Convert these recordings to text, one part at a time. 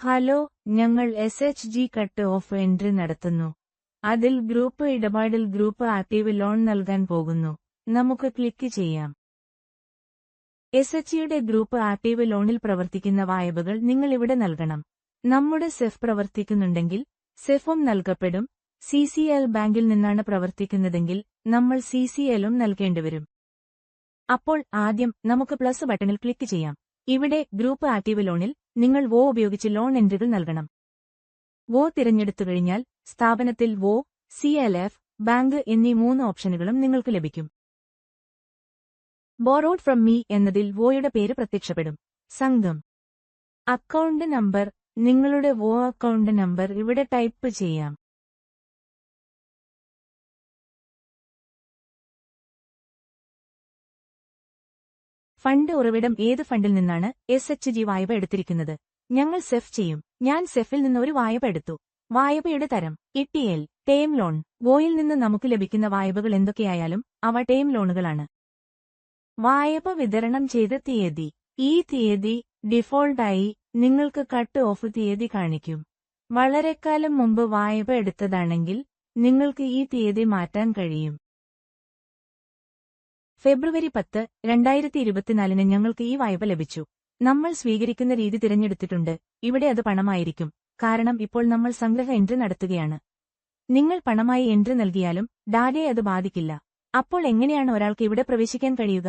Hello ഞങ്ങൾ S H G cut off entry നടത്തുന്നു. അതിൽ ഗ്രൂപ്പ് ഇടപാടിൽ ഗ്രൂപ്പ് ആക്റ്റീവ് ലോൺ നൽകാൻ പോകുന്നു. നമുക്ക് ക്ലിക്ക് ചെയ്യാം. എസ് എച്ച് ജിയുടെ ഗ്രൂപ്പ് ആക്റ്റീവ് ലോണിൽ പ്രവർത്തിക്കുന്ന വായ്പകൾ നിങ്ങൾ ഇവിടെ നൽകണം. നമ്മുടെ സെഫ് പ്രവർത്തിക്കുന്നുണ്ടെങ്കിൽ സെഫും നൽകപ്പെടും. സി സി എൽ ബാങ്കിൽ നിന്നാണ് പ്രവർത്തിക്കുന്നതെങ്കിൽ നമ്മൾ സി സി എല്ലും നൽകേണ്ടിവരും. അപ്പോൾ ആദ്യം നമുക്ക് പ്ലസ് ബട്ടണിൽ ക്ലിക്ക് ചെയ്യാം. ഇവിടെ ഗ്രൂപ്പ് ആക്റ്റീവ് ലോണിൽ നിങ്ങൾ വോ ഉപയോഗിച്ച് ലോൺ എൻട്രികൾ നൽകണം. വോ തിരഞ്ഞെടുത്തു കഴിഞ്ഞാൽ സ്ഥാപനത്തിൽ വോ സി എൽ എഫ് ബാങ്ക് എന്നീ മൂന്ന് ഓപ്ഷനുകളും നിങ്ങൾക്ക് ലഭിക്കും. ബോറോഡ് ഫ്രം മീ എന്നതിൽ വോയുടെ പേര് പ്രത്യക്ഷപ്പെടും. സംഘം. Account number. നിങ്ങളുടെ വോ അക്കൗണ്ട് നമ്പർ ഇവിടെ ടൈപ്പ് ചെയ്യാം. ഫണ്ട് ഉറവിടം ഏത് ഫണ്ടിൽ നിന്നാണ് എസ് എച്ച് ജി വായ്പ എടുത്തിരിക്കുന്നത്? ഞങ്ങൾ സെഫ് ചെയ്യും. ഞാൻ സെഫിൽ നിന്ന് ഒരു വായ്പ എടുത്തു. വായ്പയുടെ തരം ഇട്ടിഎൽ ടേം ലോൺ. ഗോയിൽ നിന്ന് നമുക്ക് ലഭിക്കുന്ന വായ്പകൾ എന്തൊക്കെയായാലും അവ ടേം ലോണുകളാണ്. വായ്പ വിതരണം ചെയ്ത തീയതി. ഈ തീയതി ഡിഫോൾട്ടായി നിങ്ങൾക്ക് കട്ട് ഓഫ് തീയതി കാണിക്കും. വളരെക്കാലം മുമ്പ് വായ്പ എടുത്തതാണെങ്കിൽ നിങ്ങൾക്ക് ഈ തീയതി മാറ്റാൻ കഴിയും. ഫെബ്രുവരി പത്ത് രണ്ടായിരത്തി ഇരുപത്തിനാലിന് ഞങ്ങൾക്ക് ഈ വായ്പ ലഭിച്ചു. നമ്മൾ സ്വീകരിക്കുന്ന രീതി തിരഞ്ഞെടുത്തിട്ടുണ്ട്. ഇവിടെ അത് പണമായിരിക്കും. കാരണം ഇപ്പോൾ നമ്മൾ സംഗ്രഹ എൻട്രി നടത്തുകയാണ്. നിങ്ങൾ പണമായി എൻട്രി നൽകിയാലും ഡാഡയെ അത് ബാധിക്കില്ല. അപ്പോൾ എങ്ങനെയാണ് ഒരാൾക്ക് ഇവിടെ പ്രവേശിക്കാൻ കഴിയുക?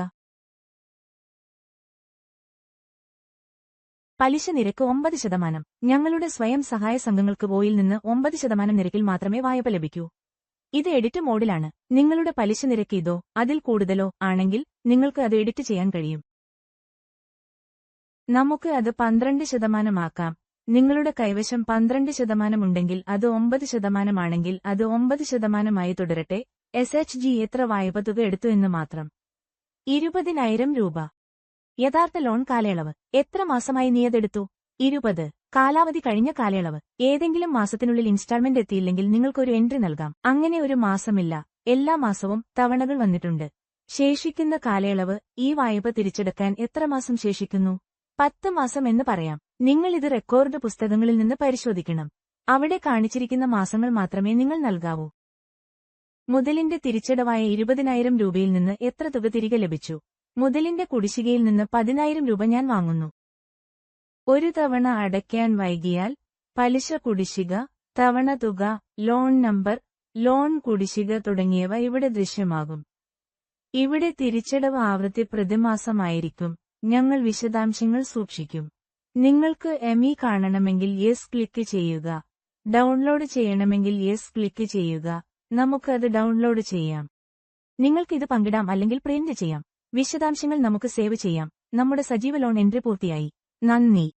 പലിശ നിരക്ക് ഒമ്പത് ശതമാനം. ഞങ്ങളുടെ സ്വയം സഹായ സംഘങ്ങൾക്ക് പോയിൽ നിന്ന് ഒമ്പത് ശതമാനം നിരക്കിൽ മാത്രമേ വായ്പ ലഭിക്കൂ. ഇത് എഡിറ്റ് മോഡിലാണ്. നിങ്ങളുടെ പലിശ നിരക്ക് ഇതോ അതിൽ കൂടുതലോ ആണെങ്കിൽ നിങ്ങൾക്ക് അത് എഡിറ്റ് ചെയ്യാൻ കഴിയും. നമുക്ക് അത് പന്ത്രണ്ട് ശതമാനമാക്കാം. നിങ്ങളുടെ കൈവശം പന്ത്രണ്ട് ശതമാനമുണ്ടെങ്കിൽ അത് ഒമ്പത് ശതമാനമാണെങ്കിൽ അത് ഒമ്പത് ശതമാനമായി തുടരട്ടെ. എസ് എച്ച് ജി എത്ര വായ്പ തുക എടുത്തു എന്ന് മാത്രം. ഇരുപതിനായിരം രൂപ. യഥാർത്ഥ ലോൺ കാലയളവ്. എത്ര മാസമായി നീ അതെടുത്തു ഇരുപത്. കാലാവധി കഴിഞ്ഞ കാലയളവ്. ഏതെങ്കിലും മാസത്തിനുള്ളിൽ ഇൻസ്റ്റാൾമെന്റ് എത്തിയില്ലെങ്കിൽ നിങ്ങൾക്കൊരു എൻട്രി നൽകാം. അങ്ങനെ ഒരു മാസമില്ല. എല്ലാ മാസവും തവണകൾ വന്നിട്ടുണ്ട്. ശേഷിക്കുന്ന കാലയളവ് ഈ വായ്പ തിരിച്ചെടുക്കാൻ എത്ര മാസം ശേഷിക്കുന്നു? പത്ത് മാസം എന്ന് പറയാം. നിങ്ങൾ ഇത് റെക്കോർഡ് പുസ്തകങ്ങളിൽ നിന്ന് പരിശോധിക്കണം. അവിടെ കാണിച്ചിരിക്കുന്ന മാസങ്ങൾ മാത്രമേ നിങ്ങൾ നൽകാവൂ. മുതലിന്റെ തിരിച്ചടവായ ഇരുപതിനായിരം രൂപയിൽ നിന്ന് എത്ര തുക തിരികെ ലഭിച്ചു? മുതലിന്റെ കുടിശ്ശികയിൽ നിന്ന് പതിനായിരം രൂപ ഞാൻ വാങ്ങുന്നു. ഒരു തവണ അടയ്ക്കാൻ വൈകിയാൽ പലിശ കുടിശിക തവണ തുക ലോൺ നമ്പർ ലോൺ കുടിശിക തുടങ്ങിയവ ഇവിടെ ദൃശ്യമാകും. ഇവിടെ തിരിച്ചടവ് ആവൃത്തി പ്രതിമാസമായിരിക്കും. ഞങ്ങൾ വിശദാംശങ്ങൾ സൂക്ഷിക്കും. നിങ്ങൾക്ക് എംഇ കാണണമെങ്കിൽ യെസ് ക്ലിക്ക് ചെയ്യുക. ഡൗൺലോഡ് ചെയ്യണമെങ്കിൽ യെസ് ക്ലിക്ക് ചെയ്യുക. നമുക്ക് അത് ഡൗൺലോഡ് ചെയ്യാം. നിങ്ങൾക്ക് ഇത് പങ്കിടാം അല്ലെങ്കിൽ പ്രിന്റ് ചെയ്യാം. വിശദാംശങ്ങൾ നമുക്ക് സേവ് ചെയ്യാം. നമ്മുടെ സജീവ ലോൺ എൻട്രി പൂർത്തിയായി. നന്ദി.